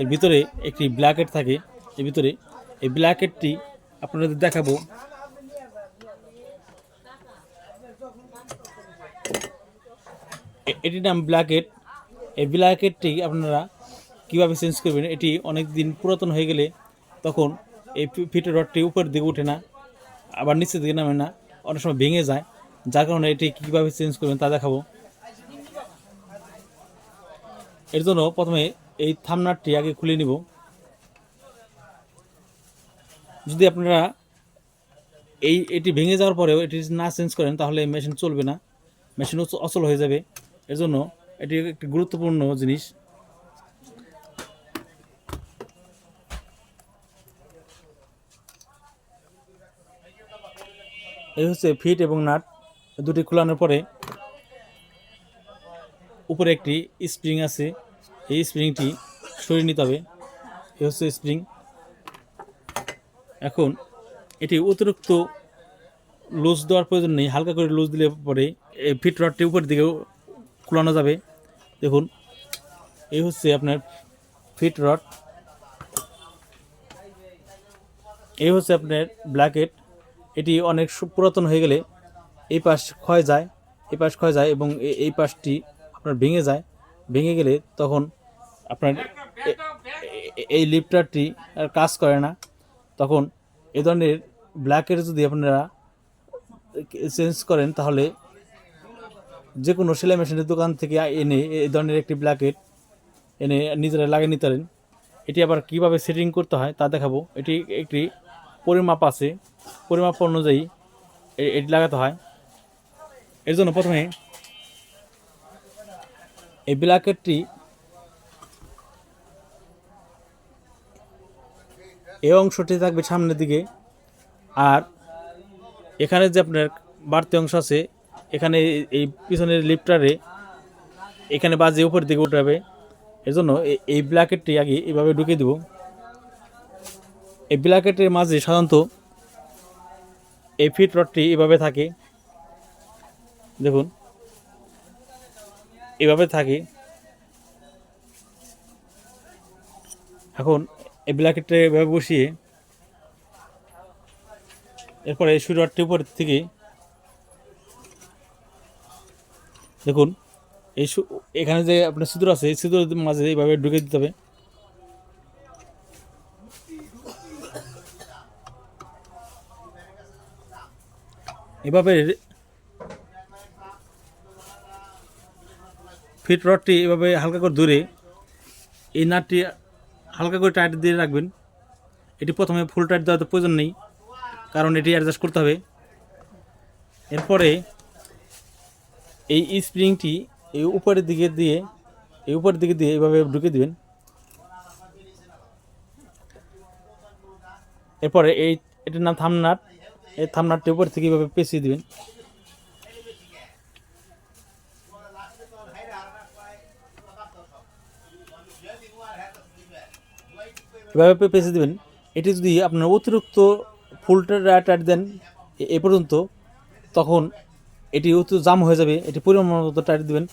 এর ভিতরে একটি ব্ল্যাকেট থাকে। এর ভিতরে এই ব্ল্যাকেটটি আপনাদের দেখাবো। এটির নাম ব্ল্যাকেট এই ব্ল্যাকেটটি আপনারা কীভাবে চেঞ্জ করবেন, এটি অনেক দিন পুরাতন হয়ে গেলে তখন এই ফিটের রডটি উপরের দিকে ওঠে না, আবার নিচের দিকে নামে না, অনেক সময় ভেঙে যায়। যার কারণে এটি কীভাবে চেঞ্জ করবেন তা দেখাবো। এর জন্য প্রথমে এই থামনাটটি আগে খুলে নিব। যদি আপনারা এই, এটি ভেঙে যাওয়ার পরেও এটি না চেঞ্জ করেন, তাহলে মেশিন চলবে না। মেশিন অচল হয়ে যাবে। এর জন্য এটি একটি গুরুত্বপূর্ণ জিনিস। এই হচ্ছে ফিট এবং নাট। দুটি খোলানোর পরে উপরে একটি স্প্রিং আছে। এই স্প্রিংটি সরিয়ে নিতে হবে। এই হচ্ছে স্প্রিং। এখন এটি অতিরিক্ত লুজ দেওয়ার প্রয়োজন নেই। হালকা করে লুজ দিলে পরে এই ফিট রডটি উপরের দিকেও খোলানো যাবে। দেখুন, এই হচ্ছে আপনার ফিট রড। এই হচ্ছে আপনার ব্ল্যাকেট। এটি অনেক পুরাতন হয়ে গেলে এই পাশ ক্ষয় যায়, এই পাশ ক্ষয় যায় এবং এ- এই পাশটি আপনার ভেঙে যায়। ভেঙে গেলে তখন আপনার এই লিফটারটি আর কাজ করে না। তখন এ ধরনের ব্ল্যাকের যদি আপনারা চেঞ্জ করেন, তাহলে যে কোনো সেলাই মেশিনের দোকান থেকে এনে এই ধরনের একটি ব্ল্যাকেট এনে নিজেরা লাগিয়ে নিতে পারেন। এটি আবার কীভাবে সেটিং করতে হয় তা দেখাবো। এটি একটি পরিমাপ আছে। পরিমাপ অনুযায়ী এটি লাগাতে হয়। এর জন্য প্রথমে এই ব্ল্যাকেটটি এই অংশটি থাকবে সামনের দিকে। আর এখানে যে আপনার বাড়তি অংশ আছে, এখানে এই- পিছনের লিফটারে এখানে বাজে উপরের দিকে উঠাবে। এর জন্য এ- এই ব্ল্যাকেটটি আগে এভাবে ঢুকিয়ে দেব। এই ব্ল্যাকেটের মাঝে সাধারণত এই ফিট রডটি এভাবে থাকে। দেখুন। এভাবে থাকে। এখন এই ব্ল্যাকেটটা এভাবে বসিয়ে এরপরে এই সুই রডটি উপর থেকে দেখুন, এই এখানে যে আপনার সিঁদুর আছে, এই সিঁদুরের মাঝে এইভাবে ঢুকে দিতে হবে। এভাবে ফিট রডটি এভাবে হালকা করে ধরে এই নাটটি হালকা করে টাইট দিয়ে রাখবেন। এটি প্রথমে ফুল টাইট দেওয়ার তো প্রয়োজন নেই, কারণ এটি অ্যাডজাস্ট করতে হবে। এরপরে এই স্প্রিংটি এই উপরের দিকে দিয়ে, এই উপরের দিকে দিয়ে এভাবে ঢুকে দিবেন। এরপরে এই, এটার নাম থামনাট এই থামনাটটি উপর থেকে এভাবে পেঁচিয়ে দিবেন। এভাবে পেঁচে দেবেন, এটি যদি আপনার অতিরিক্ত ফুলটা টাইট দেন, এ- পর্যন্ত, তখন এটি অতি জাম হয়ে যাবে, এটি পরিমাণ মতো টাইট দেবেন।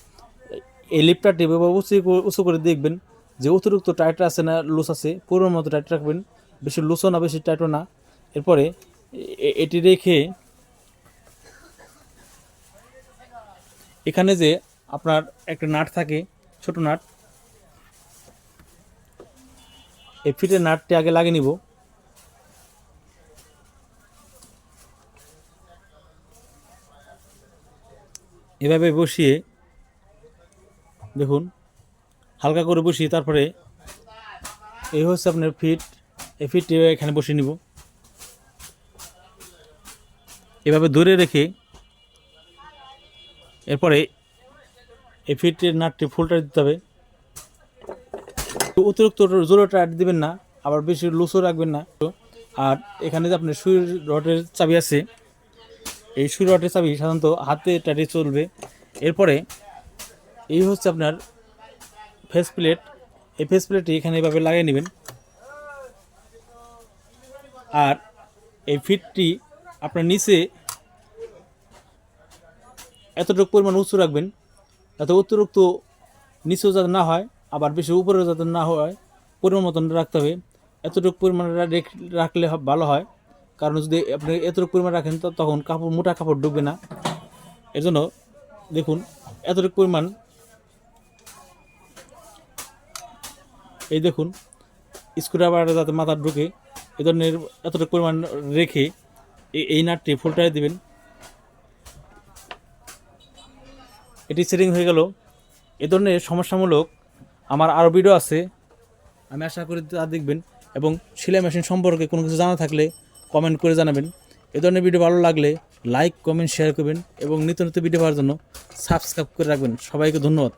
এই লিপটারটি এভাবে উঁচু উঁচু করে দেখবেন যে অতিরিক্ত টাইট আছে না, লুজ আছে পরিমাণ মতো টাইট রাখবেন, বেশি লুজও না, বেশি টাইটও না। এরপরে এটি রেখে এখানে যে আপনার একটা নাট থাকে, ছোট নাট এই ফিটের নাটটি আগে লাগিয়ে নিব। এভাবে বসিয়ে, দেখুন, হালকা করে বসিয়ে তারপরে এই হচ্ছে আপনার ফিট। এই ফিটটি এখানে বসিয়ে নিব। এভাবে ধরে রেখে এরপরে এই ফিটের নাটটি ফুলটা দিতে হবে। অতিরিক্ত জোরে টাইট দিবেন না, আবার বেশি লুসও রাখবেন না। আর এখানে যে আপনার সুই রডের চাবি আছে, এই সুই রটের চাবি সাধারণত হাতে টাইটে চলবে। এরপরে এই হচ্ছে আপনার ফেস প্লেট এই ফেস প্লেটটি এখানে এভাবে লাগিয়ে নেবেন। আর এই ফিটটি আপনার নিচে এতটুকু পরিমাণ উঁচু রাখবেন, যাতে অতিরিক্ত নিচেও যাতে না হয়। আবার বেশি উপরে যাতে না হয়, পরিমাণ মতন রাখতে হবে। এতটুকু পরিমাণ রেখ- রাখলে ভালো হয়। কারণ যদি আপনি এতটুকু পরিমাণ রাখেন, তো তখন কাপড় মোটা কাপড় ঢুকবে না। এর জন্য দেখুন, এতটুকু পরিমাণ এই দেখুন স্ক্রুড্রাইভারটা যাতে মাথা ঢুকে, এ ধরনের এতটুকু পরিমাণ রেখে এই- নাটটি ফুলটায় দিবেন। এটি সেটিং হয়ে গেল। এ ধরনের সমস্যামূলক আমার আরও ভিডিও আছে। আমি আশা করি তা দেখবেন এবং সেলাই মেশিন সম্পর্কে কোনো কিছু জানা থাকলে কমেন্ট করে জানাবেন। এ ধরনের ভিডিও ভালো লাগলে লাইক কমেন্ট শেয়ার করবেন এবং নিত্য নতুন ভিডিও পাওয়ার জন্য সাবস্ক্রাইব করে রাখবেন। সবাইকে ধন্যবাদ।